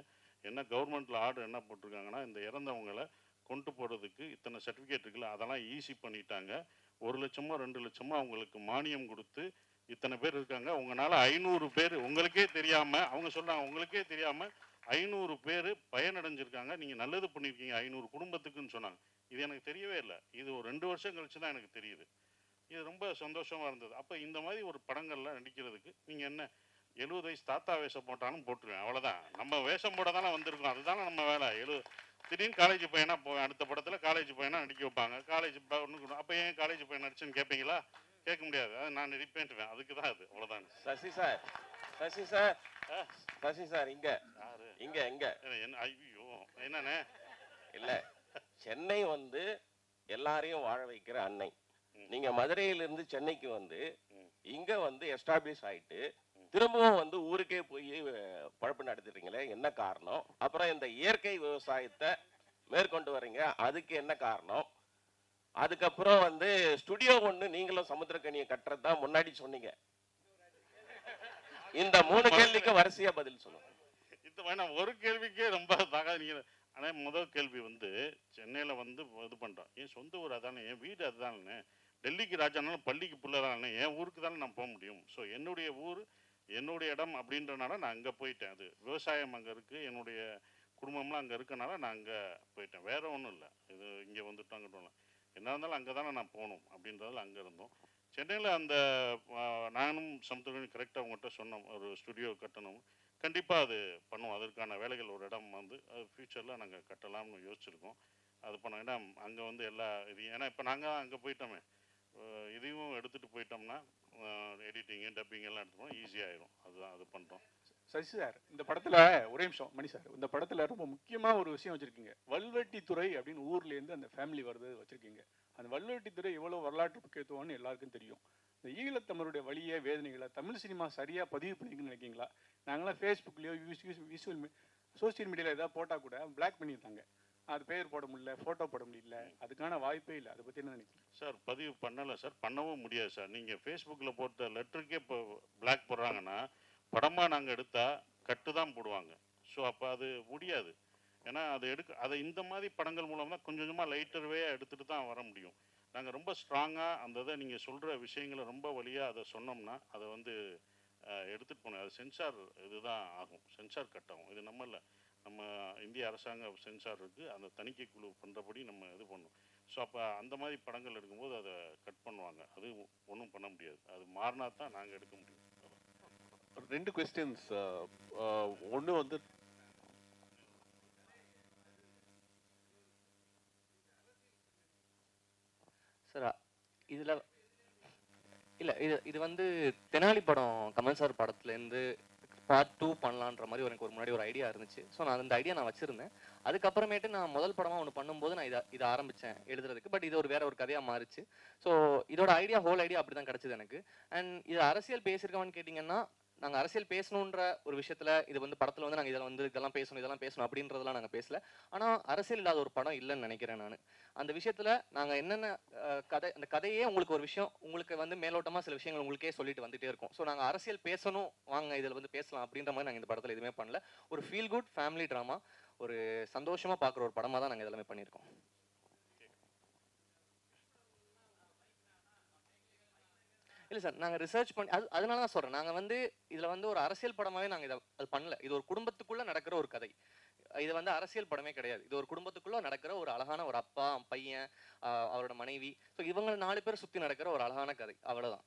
என்ன கவர்மெண்ட்டில் ஆர்டர் என்ன போட்டிருக்காங்கன்னா இந்த இறந்தவங்களை கொண்டு போகிறதுக்கு இத்தனை சர்டிஃபிகேட் இருக்குல்ல அதெல்லாம் ஈஸி பண்ணிட்டாங்க. ஒரு லட்சமோ ரெண்டு லட்சமோ அவங்களுக்கு மானியம் கொடுத்து இத்தனை பேர் இருக்காங்க. உங்களால் ஐநூறு பேர் உங்களுக்கே தெரியாமல் அவங்க சொல்கிறாங்க உங்களுக்கே தெரியாமல் ஐநூறு பேர் பயனடைஞ்சிருக்காங்க. நீங்கள் நல்லது பண்ணியிருக்கீங்க ஐநூறு குடும்பத்துக்குன்னு சொன்னாங்க. இது எனக்கு தெரியவே இல்லை. இது ஒரு ரெண்டு வருஷம் கழிச்சு தான் எனக்கு தெரியுது. இது ரொம்ப சந்தோஷமாக இருந்தது. அப்போ இந்த மாதிரி ஒரு படங்கள்லாம் நடிக்கிறதுக்கு நீங்கள் என்ன எழுபது வயசு தாத்தா வேஷம் போட்டாலும் போட்டுருவேன் அவ்வளோதான் நம்ம வேஷம் போட தானே வந்திருக்கோம். அதுதானே நம்ம வேலை. எழு திடீர்னு காலேஜ் பையனாக போவேன் அடுத்த படத்தில் காலேஜ் பையனாக நடிக்க வைப்பாங்க. காலேஜ் அப்போ ஏன் காலேஜ் பையன் நடிச்சுன்னு கேட்பீங்களா கேட்க முடியாது. நான் நடிப்பேன்ட்டுவேன் அதுக்கு தான் அது. அவ்வளோதான் Sasi sir. Sasi sir. Sasi sir இங்க. இங்க இங்க. என்ன ஐயோ என்னண்ணே? இல்ல. சென்னை வந்து எல்லாரையும் வாழ வைக்கிற அன்னை. நீங்க மதுரையில இருந்து சென்னைக்கு வந்து. இங்க வந்து எஸ்டாப்ளிஷ் ஆயிட்டு திரும்பவும் வந்து ஊருக்கே போய் பழப்பு நடத்திட்டீங்களே என்ன காரணம்? அப்புறம் இந்த இயற்கை விவசாயத்தை மேற்கொண்டு வர்றீங்க அதுக்கு என்ன காரணம்? அதுக்கப்புறம் வந்து ஸ்டுடியோ ஒண்ணு நீங்களும் சமுத்திரக்கனியை கட்டுறது தான் முன்னாடி சொன்னீங்க. இந்த மூணு கேள்விக்கு வரிசையா பதில் சொல்லுங்க. இது வேணாம் ஒரு கேள்விக்கே ரொம்ப தகவல் நீங்கள் ஆனால் முதல் கேள்வி வந்து சென்னையில் வந்து இது பண்ணுறோம் என் சொந்த ஊர் அதானே என் வீடு அதுதானே டெல்லிக்கு ராஜானாலும் பள்ளிக்கு பிள்ளைதானே என் ஊருக்கு தானே நான் போக முடியும். ஸோ என்னுடைய ஊர் என்னுடைய இடம் அப்படின்றனால நான் அங்கே போயிட்டேன். அது விவசாயம் அங்கே இருக்குது என்னுடைய குடும்பம்லாம் அங்கே இருக்கனால நான் அங்கே போயிட்டேன். வேற ஒன்றும் இல்லை. இது இங்கே வந்துட்டோம் அங்கிட்டோம்லாம் என்ன இருந்தாலும் அங்கே தானே நான் போகணும் அப்படின்றதால அங்கே இருந்தோம். சென்னையில் அந்த நானும் சமுத்திரம் கரெக்டாக அவங்ககிட்ட சொன்னோம். ஒரு ஸ்டுடியோ கட்டணும். கண்டிப்பாக அது பண்ணுவோம். அதற்கான வேலைகள் ஒரு இடம் வந்து அது ஃப்யூச்சரில் நாங்கள் கட்டலாம்னு யோசிச்சிருக்கோம். அது பண்ணோம். ஏன்னா அங்கே வந்து எல்லா இது ஏன்னா இப்போ நாங்கள் அங்கே போயிட்டோமே. இதையும் எடுத்துகிட்டு போயிட்டோம்னா எடிட்டிங்கு டப்பிங் எல்லாம் எடுத்துப்போம் ஈஸியாகிடும் அதுதான் அது பண்ணுறோம் சசி சார் இந்த படத்துல ஒரே நிமிஷம் மணி சார் இந்த படத்துல ரொம்ப முக்கியமா ஒரு விஷயம் வச்சிருக்கீங்க. வல்வெட்டித்துறை அப்படின்னு ஊர்ல இருந்து அந்த ஃபேமிலி வருது வச்சிருக்கீங்க. அந்த வல்வெட்டித்துறை எவ்வளவு வரலாற்று முக்கியத்துவம்னு எல்லாருக்கும் தெரியும். இந்த ஈழத்தமிழருடைய வழியை வேதனைகளை தமிழ் சினிமா சரியா பதிவு பண்ணிக்கணும்னு நினைக்கிறீங்களா? நாங்களாம் ஃபேஸ்புக்லயோ விஷுவல் சோசியல் மீடியால ஏதாவது போட்டா கூட பிளாக் பண்ணியிருந்தாங்க அது பேர் போட முடியல போட்டோ போட முடியல அதுக்கான வாய்ப்பே இல்லை. அதை பத்தி என்ன நினைக்கிறீங்க? சார் பதிவு பண்ணலை சார். பண்ணவும் முடியாது சார். நீங்கள் ஃபேஸ்புக்கில் போட்ட லெட்டருக்கே இப்போ பிளாக் போடுறாங்கன்னா படமாக நாங்கள் எடுத்தால் கட்டு தான் போடுவாங்க. ஸோ அப்போ அது முடியாது. ஏன்னா அது எடுக்க அதை இந்த மாதிரி படங்கள் மூலம் தான் கொஞ்சம் கொஞ்சமாக லைட்டர்வே எடுத்துகிட்டு தான் வர முடியும். நாங்கள் ரொம்ப ஸ்ட்ராங்காக அந்த இதை நீங்கள் சொல்கிற விஷயங்களை ரொம்ப வழியாக அதை சொன்னோம்னா அதை வந்து எடுத்துகிட்டு போகணும் அது சென்சார் இதுதான் ஆகும். சென்சார் கட் ஆகும் இது நம்ம இல்லை. நம்ம இந்திய அரசாங்க சென்சார் இருக்குது அந்த தணிக்கை குழு பண்ணுறபடி நம்ம இது பண்ணணும் ஸோ அப்போ அந்த மாதிரி படங்கள் எடுக்கும்போது அதை கட் பண்ணுவாங்க. அது ஒன்றும் பண்ண முடியாது. அது மாறினா தான் நாங்கள் எடுக்க முடியும். ரெண்டு கொஸ்டின்ஸ் uh, uh, ஒன்று வந்து சார் இதில் இல்லை இது இது வந்து தெனாலி படம் கமல் சார் படத்துலேருந்து பார்ட் டூ பண்ணலான்ற மாதிரி எனக்கு ஒரு முன்னாடி ஒரு ஐடியா இருந்துச்சு. ஸோ நான் அந்த ஐடியா நான் வச்சுருந்தேன். அதுக்கப்புறமேட்டு நான் முதல் படமாக ஒன்று பண்ணும்போது நான் இதை இதை ஆரம்பித்தேன் எழுதுறதுக்கு. பட் இது ஒரு வேற ஒரு கதையாக மாறிச்சு. ஸோ இதோட ஐடியா ஹோல் ஐடியா அப்படி தான் கிடச்சிது எனக்கு. அண்ட் இது அரசியல் பேசியிருக்கவன்னு கேட்டிங்கன்னா நாங்கள் அரசியல் பேசணுன்ற ஒரு விஷயத்தில் இது வந்து படத்தில் வந்து நாங்கள் இதில் வந்து இதெல்லாம் பேசணும் இதெல்லாம் பேசணும் அப்படின்றதெல்லாம் நாங்கள் பேசல. ஆனால் அரசியல் இல்லாத ஒரு படம் இல்லைன்னு நினைக்கிறேன் நான். அந்த விஷயத்தில் நாங்கள் என்னென்ன கதை அந்த கதையே உங்களுக்கு ஒரு விஷயம் உங்களுக்கு வந்து மேலோட்டமாக சில விஷயங்கள் உங்களுக்கே சொல்லிட்டு வந்துட்டே இருக்கும். ஸோ நாங்கள் அரசியல் பேசணும் வாங்க இதில் வந்து பேசலாம் அப்படின்ற மாதிரி நாங்கள் இந்த படத்தில் எதுவுமே பண்ணல. ஒரு ஃபீல் குட் ஃபேமிலி ட்ராமா ஒரு சந்தோஷமாக பார்க்குற ஒரு படமாக தான் நாங்கள் இதெல்லாமே பண்ணியிருக்கோம். இல்லை சார் நாங்கள் ரிசர்ச் பண்ணி அது அதனால தான் சொல்கிறேன் நாங்கள் வந்து இதில் வந்து ஒரு அரசியல் படமாகவே நாங்கள் இதை அது பண்ணல. இது ஒரு குடும்பத்துக்குள்ளே நடக்கிற ஒரு கதை. இது வந்து அரசியல் படமே கிடையாது. இது ஒரு குடும்பத்துக்குள்ளே நடக்கிற ஒரு அழகான ஒரு அப்பா பையன் அவரோட மனைவி. ஸோ இவங்க நாலு பேர் சுற்றி நடக்கிற ஒரு அழகான கதை. அவ்வளோதான்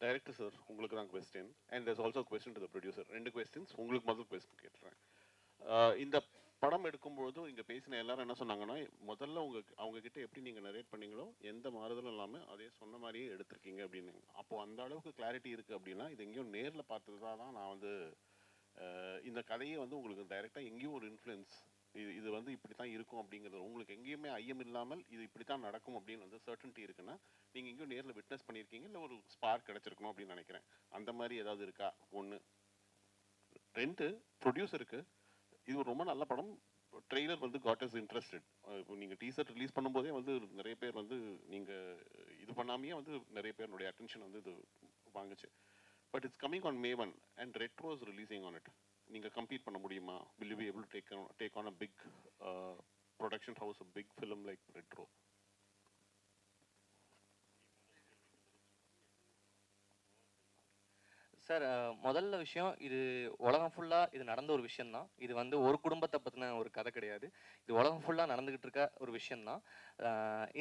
டைரக்டர் சார் உங்களுக்கு தான் question and there's also question to the producer ரெண்டு கொஸ்டின்ஸ் உங்களுக்கு முதல் கொஸ்டின் கேட்டுறேன். இந்த படம் எடுக்கும்போது இங்கே பேசின எல்லாரும் என்ன சொன்னாங்கன்னா முதல்ல உங்க அவங்க கிட்ட எப்படி நீங்கள் நரேட் பண்ணீங்களோ எந்த மாறுதலும் இல்லாமல் அதே சொன்ன மாதிரியே எடுத்திருக்கீங்க அப்படின்னு. அப்போ அந்த அளவுக்கு கிளாரிட்டி இருக்குது அப்படின்னா இது எங்கேயும் நேரில் பார்த்ததா தான் நான் வந்து இந்த கதையை வந்து உங்களுக்கு டைரெக்டாக எங்கேயும் ஒரு இன்ஃப்ளூயன்ஸ் இது இது வந்து இப்படி தான் இருக்கும் அப்படிங்கிறது உங்களுக்கு எங்கேயுமே ஐயம் இல்லாமல் இது இப்படி தான் நடக்கும் அப்படின்னு வந்து சர்டன்ட்டி இருக்குன்னா நீங்கள் எங்கேயும் நேரில் விட்னஸ் பண்ணியிருக்கீங்க இல்லை ஒரு ஸ்பார்க் கிடச்சிருக்கணும் அப்படின்னு நினைக்கிறேன். அந்த மாதிரி ஏதாவது இருக்கா? ஒன்று ரெண்டு ப்ரொடியூசருக்கு இது ஒரு ரொம்ப நல்ல படம். ட்ரெய்லர் வந்து காட் இஸ் இன்ட்ரெஸ்டட் இப்போ நீங்கள் டீசர் ரிலீஸ் பண்ணும்போதே வந்து நிறைய பேர் வந்து நீங்கள் இது பண்ணாமையே வந்து நிறைய பேருடைய அட்டென்ஷன் வந்து இது வாங்குச்சு. But it's coming on May one and Retro is releasing on it நீங்கள் கம்ப்ளீட் பண்ண முடியுமா? Will you be able take take on a big production house a big film like Retro sir முதல்ல விஷயம் இது உலகம் ஃபுல்லாக இது நடந்த ஒரு விஷயந்தான் இது வந்து ஒரு குடும்பத்தை பற்றின ஒரு கதை கிடையாது. இது உலகம் ஃபுல்லாக நடந்துக்கிட்டு இருக்க ஒரு விஷயந்தான்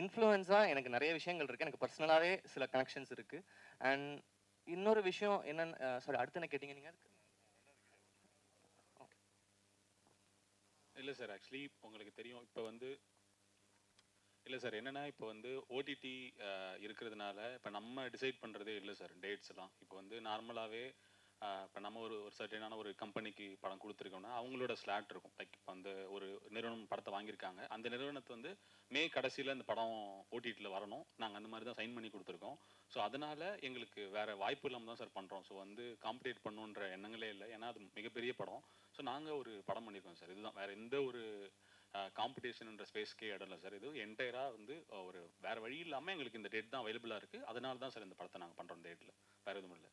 இன்ஃப்ளூயன்ஸாக எனக்கு நிறைய விஷயங்கள் இருக்குது எனக்கு பர்சனலாகவே சில கனெக்ஷன்ஸ் இருக்குது அண்ட் இன்னொரு விஷயம் என்னென்னு சாரி அடுத்து என்ன கேட்டிங்க நீங்கள் இல்லை சார் ஆக்சுவலி உங்களுக்கு தெரியும். இப்போ வந்து இல்லை சார். என்னென்னா இப்போ வந்து ஓடிடி இருக்கிறதுனால இப்போ நம்ம டிசைட் பண்ணுறதே இல்லை சார் டேட்ஸ் எல்லாம். இப்போ வந்து நார்மலாகவே இப்போ நம்ம ஒரு ஒரு சர்டனான ஒரு கம்பெனிக்கு படம் கொடுத்துருக்கோம்னா அவங்களோட ஸ்லாட் இருக்கும். லைக் இப்போ அந்த ஒரு நிறுவனம் படத்தை வாங்கியிருக்காங்க. அந்த நிறுவனத்தை வந்து மே கடைசியில் இந்த படம் ஓடிடியில் வரணும். நாங்கள் அந்த மாதிரி தான் சைன் பண்ணி கொடுத்துருக்கோம். ஸோ அதனால் எங்களுக்கு வேறு வாய்ப்பு இல்லாமல் தான் சார் பண்ணுறோம் ஸோ வந்து காம்படேட் பண்ணுன்ற எண்ணங்களே இல்லை. ஏன்னா அது மிகப்பெரிய படம். ஸோ நாங்கள் ஒரு படம் பண்ணியிருக்கோம் சார். இதுதான். வேறு எந்த ஒரு காம்படிஷன்ன்ற ஸ்பேஸ்க்கே இடம் இல்லை சார். இது என்டையராக வந்து ஒரு வேற வழி இல்லாமல் எங்களுக்கு இந்த டேட் தான் அவைலபிளாக இருக்குது அதனால தான் சார் இந்த படத்தை நாங்கள் பண்ணுறோம் டேட்டில் வேறு எதுவும் இல்லை.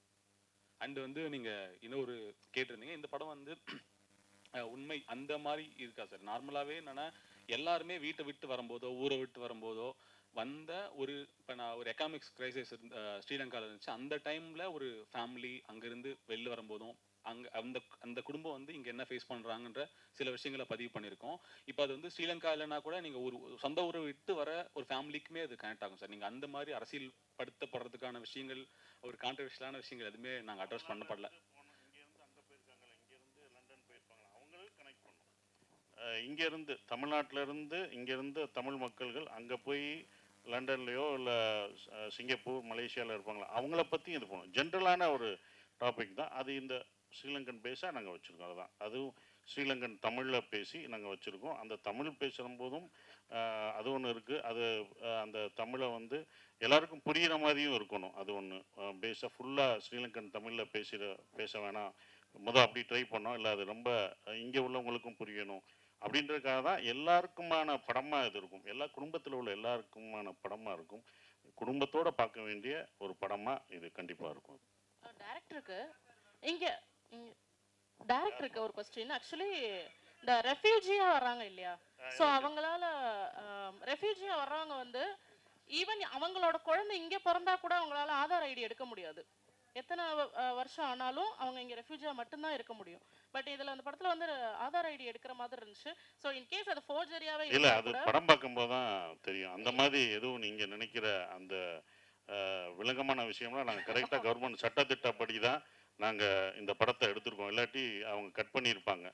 அண்ட் வந்து நீங்கள் இன்னொரு கேட்டிருந்தீங்க இந்த படம் வந்து உண்மை அந்த மாதிரி இருக்கா சார்? நார்மலாகவே என்னென்னா எல்லாருமே வீட்டை விட்டு வரும்போதோ ஊரை விட்டு வரும்போதோ வந்த ஒரு இப்போ நான் ஒரு எக்கனாமிக்ஸ் கிரைசிஸ் ஸ்ரீலங்காவில் இருந்துச்சு. அந்த டைமில் ஒரு ஃபேமிலி அங்கேருந்து வெளில வரும்போதும் அங்கே அந்த அந்த குடும்பம் வந்து இங்கே என்ன ஃபேஸ் பண்ணுறாங்கன்ற சில விஷயங்களை பதிவு பண்ணியிருக்கோம். இப்போ அது வந்து ஸ்ரீலங்கா இல்லைனா கூட நீங்கள் ஒரு சொந்த ஊரை விட்டு வர ஒரு ஃபேமிலிக்குமே அது கனெக்ட் ஆகும் சார். நீங்கள் அந்த மாதிரி அரசியல் படுத்தப்படுறதுக்கான விஷயங்கள் ஒரு கான்ட்ரவர்ஷியலான விஷயங்கள் எதுவுமே நாங்கள் அட்ரஸ் பண்ணப்படல. இங்கேருந்து தமிழ்நாட்டிலேருந்து இங்கேருந்து தமிழ் மக்கள்கள் அங்கே போய் லண்டன்லேயோ இல்லை சிங்கப்பூர் மலேசியாவில் இருப்பாங்களா? அவங்கள பற்றி இது பண்ணும். ஜென்ரலான ஒரு டாபிக் தான். அது இந்த ஸ்ரீலங்கன் பேஸாக நாங்கள் வச்சுருக்கோம் அதுதான். அதுவும் ஸ்ரீலங்கன் தமிழில் பேசி நாங்கள் வச்சுருக்கோம். அந்த தமிழ் பேசுகிற போதும் அது ஒன்று இருக்குது அது அந்த தமிழை வந்து எல்லாருக்கும் புரிகிற மாதிரியும் இருக்கணும். அது ஒன்று பேஸாக ஃபுல்லாக ஸ்ரீலங்கன் தமிழில் பேசுகிற பேச வேணாம். முதல் அப்படி ட்ரை பண்ணோம். இல்லை அது ரொம்ப இங்கே உள்ளவங்களுக்கும் புரியணும். அப்படின்றதுக்காக தான் எல்லாருக்குமான படமாக இது இருக்கும். எல்லா குடும்பத்தில் உள்ள எல்லாருக்குமான படமாக இருக்கும். குடும்பத்தோட பார்க்க வேண்டிய ஒரு படமாக இது கண்டிப்பாக இருக்கும். டேரக்டருக்கு இங்கே டேரக்டருக்கு ஒரு கொஸ்டின் ஆக்சுவலி இந்த ரெஃப்யூஜியா வர்றாங்க இல்லையா? ஸோ அவங்களால ரெஃப்யூஜியா வர்றவங்க வந்து ஈவன் அவங்களோட குழந்தை இங்க பிறந்தா கூட அவங்களால ஆதார் ஐடி எடுக்க முடியாது. எத்தனை வருஷம் ஆனாலும் அவங்க இங்க ரெஃப்யூஜியா மட்டும்தான் இருக்க முடியும். பட் இதுல அந்த படத்துல வந்து ஆதார் ஐடி எடுக்கிற மாதிரி இருந்துச்சு. ஸோ இன் கேஸ் அது ஃபோர்ஜரியாவே இல்ல அது படம் பார்க்கும்போது தான் தெரியும். அந்த மாதிரி எதுவும் நீங்க நினைக்கிற அந்த விளங்கமான விஷயம்லாம் நாங்கள் கரெக்டாக கவர்மெண்ட் சட்டத்திட்டப்படி தான் நாங்கள் இந்த படத்தை எடுத்திருக்கோம். இல்லாட்டி அவங்க கட் பண்ணியிருப்பாங்க.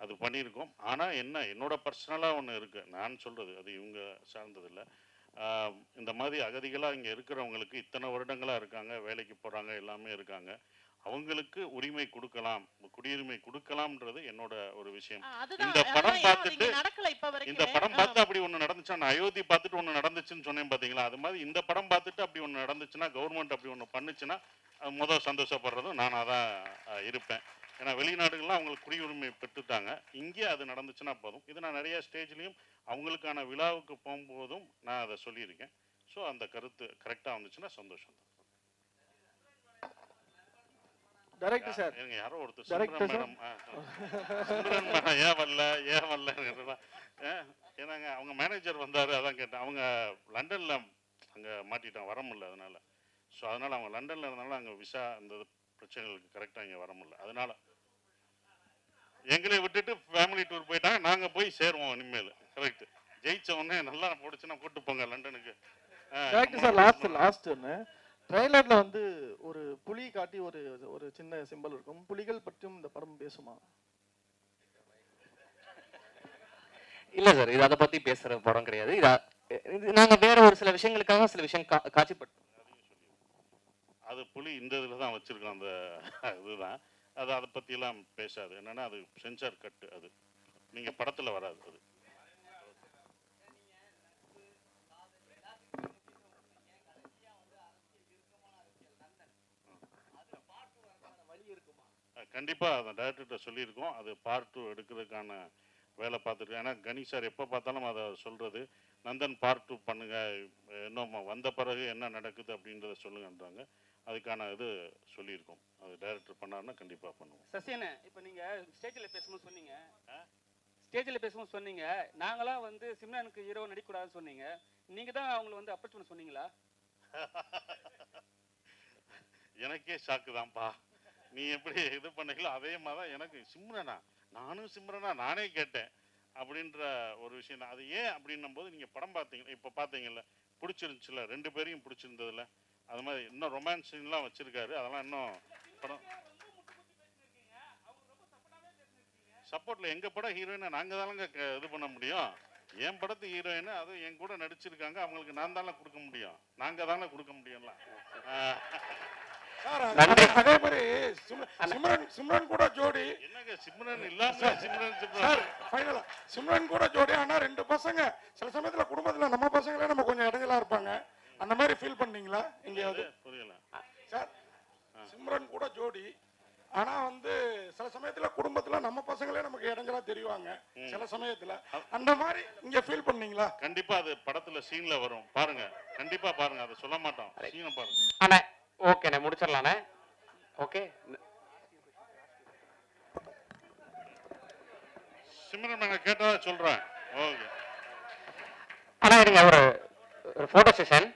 அது பண்ணியிருக்கோம். ஆனால் என்ன என்னோட பர்சனலாக ஒன்று இருக்குது நான் சொல்கிறது அது இவங்க சார்ந்ததில்லை. ஆஹ், இந்த மாதிரி அகதிகளாக இங்கே இருக்கிறவங்களுக்கு இத்தனை வருடங்களாக இருக்காங்க வேலைக்கு போகிறாங்க எல்லாமே இருக்காங்க. அவங்களுக்கு உரிமை கொடுக்கலாம் குடியுரிமை கொடுக்கலாம்ன்றது என்னோட ஒரு விஷயம். இந்த படம் பார்த்துட்டு இந்த படம் பார்த்து அப்படி ஒன்று நடந்துச்சா நான் அயோத்தி பார்த்துட்டு ஒன்று நடந்துச்சுன்னு சொன்னேன் பார்த்தீங்களா அது மாதிரி இந்த படம் பார்த்துட்டு அப்படி ஒன்று நடந்துச்சுன்னா கவர்மெண்ட் அப்படி ஒன்று பண்ணுச்சுன்னா முதல் சந்தோஷப்படுறதும் நானாக தான் இருப்பேன். ஏன்னா வெளிநாடுகள்லாம் அவங்களுக்கு குடியுரிமை பெற்றுட்டாங்க. இங்கே அது நடந்துச்சுன்னா போதும். இது நான் நிறைய ஸ்டேஜ்லேயும் அவங்களுக்கான விழாவுக்கு போகும்போதும் நான் அதை சொல்லியிருக்கேன். ஸோ அந்த கருத்து கரெக்டாக வந்துச்சுன்னா சந்தோஷம் தான். டைரக்டர் சார் இருங்க யாரோ ஒருத்தர் sir. மேடம். சிம்ரன் மேடம் ஏன் வரல ஏன் வரல ஏன்னாங்க அவங்க மேனேஜர் வந்தாரு அதான் கேட்டேன். அவங்க லண்டன்ல அங்க மாட்டிட்டாங்க வர முடியல அதனால. ஸோ அதனால அவங்க லண்டன்ல இருந்தாலும் அங்க விசா அந்த பிரச்சனைகளுக்கு கரெக்டா இங்க வர முடியல. அதனால எங்களை விட்டுட்டு ஃபேமிலி டூர் போயிட்டாங்க. நாங்க போய் சேருவோம் இனிமேல். கரெக்ட் ஜெயிச்ச உடனே நல்லா போடுச்சுன்னா கூட்டு போங்க லண்டனுக்கு. ஆ, டைரக்டர் சார் லாஸ்ட் லாஸ்ட் ஒன்று ட்ரைலர்ல வந்து ஒரு புலி காட்டி ஒரு ஒரு சின்ன சிம்பல் இருக்கும். புலிகள் பற்றியும் இந்த படம் பேசுமா? இல்ல சார் இது அதை பத்தி பேசுற படம் கிடையாது. இது அ- இது நாங்க வேற ஒரு சில விஷயங்களுக்காக சில விஷயம் கா- காட்சிப்பட்டு அது புலி இந்த இதில் தான் வச்சிருக்கோம் அந்த இதுதான். அது அதை பற்றியெல்லாம் பேசாது. என்னன்னா அது சென்சார் கட்டு அது. நீங்கள் படத்தில் வராது அது. கண்டிப்பாக அதை அந்த டேரக்டர்கிட்ட சொல்லியிருக்கோம். அது பார்ட் டூ எடுக்கிறதுக்கான வேலை பார்த்துருக்கேன் ஏன்னா கணேஷ் சார் எப்போ பார்த்தாலும் அதை சொல்கிறது நந்தன் பார்ட் டூ பண்ணுங்கள் இன்னும் வந்த பிறகு என்ன நடக்குது? அப்படின்றத சொல்லுங்கன்றாங்க. அதுக்கான இது சொல்லியிருக்கோம். அது டைரக்டர் பண்ணாருன்னா கண்டிப்பாக பண்ணுவோம். சசியண்ணே இப்போ நீங்கள் ஸ்டேஜில் பேசும்போது சொன்னீங்க. ஸ்டேஜில் பேசும்போது சொன்னீங்க. நாங்களாம் வந்து சிம்ரனுக்கு ஹீரோ நடிக்கக்கூடாதுன்னு சொன்னீங்க. நீங்கள் தான் அவங்கள வந்து அப்ரோச் பண்ண சொன்னீங்களா? <laughs> எனக்கே ஷாக்கு தான்ப்பா. நீ எப்படி இது பண்ணீங்களோ அதே மாதிரி தான் எனக்கு சிம்ரனா. நானும் சிம்ரனா நானே கேட்டேன். அப்படின்ற ஒரு விஷயம் தான். அது ஏன் அப்படின்னும் போது நீங்கள் படம் பார்த்தீங்க இப்போ பார்த்தீங்கல்ல பிடிச்சிருந்துச்சுல ரெண்டு பேரையும் பிடிச்சிருந்ததுல அது மாதிரி இன்னும் ரொமான்ஸ் சீன்லாம் வச்சிருக்காரு. அதெல்லாம் இன்னும் படம் சப்போர்ட்ல எங்க படம் ஹீரோயினை நாங்க தானங்க க- இது பண்ண முடியும். என் படத்து ஹீரோயின் அதுவும் என் கூட நடிச்சிருக்காங்க. அவங்களுக்கு நான் தானே கொடுக்க முடியும். நாங்க தானே கொடுக்க முடியும்ல. அதே- மாதிரி சிம்ர- சிம்ரன் சிம்ரன் கூட ஜோடி. என்னங்க சிம்ரன் இல்லாம சிம்ரன் சார் ஃபைனலா சிம்ரன் கூட ஜோடி ஆனா ரெண்டு பசங்க. சில சமயத்துல குடும்பத்துல நம்ம பசங்களே நம்ம கொஞ்சம் இடைஞ்சலா இருப்பாங்க. அந்த மாதிரி ஃபீல் பண்ணீங்களா? எங்கேயாவது? புரியல. சார் சிம்ரன் கூட ஜோடி. ஆனா வந்து சில சமயத்துல குடும்பத்துல நம்ம பசங்களே நமக்கு இடைஞ்சலா தெரிவாங்க. சில சமயத்துல. அந்த மாதிரி இங்க ஃபீல் பண்ணீங்களா? கண்டிப்பா அது படத்துல சீன்ல வரும். பாருங்க. கண்டிப்பா பாருங்க. அதை சொல்ல மாட்டோம். சீனை பாருங்க. அண்ணே ஓகேண்ணே முடிச்சிடலாண்ணே. ஓகே சிம்ரன் மேன கேட்டதா சொல்றேன். ஓகே. அண்ணா இருங்க ஒரு ஒரு ஃபோட்டோ செஷன்